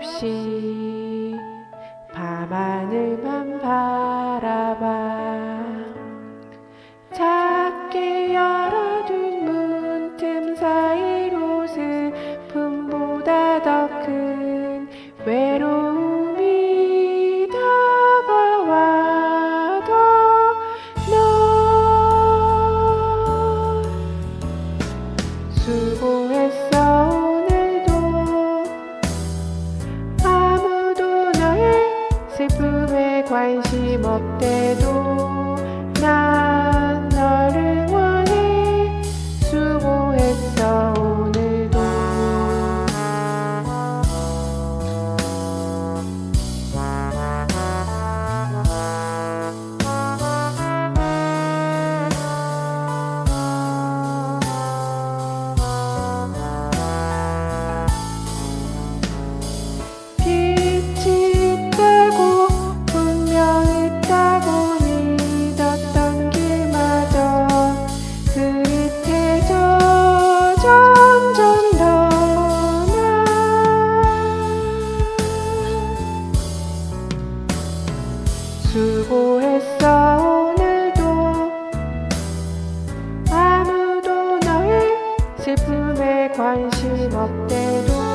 없이 밤하늘만 바라봐. 작게 열어둔 문틈 사이로 슬픔보다 더 큰 외로움이 다가와도 너 수고 관심 없대도 수고했어 오늘도. 아무도 너의 슬픔에 관심 없대도.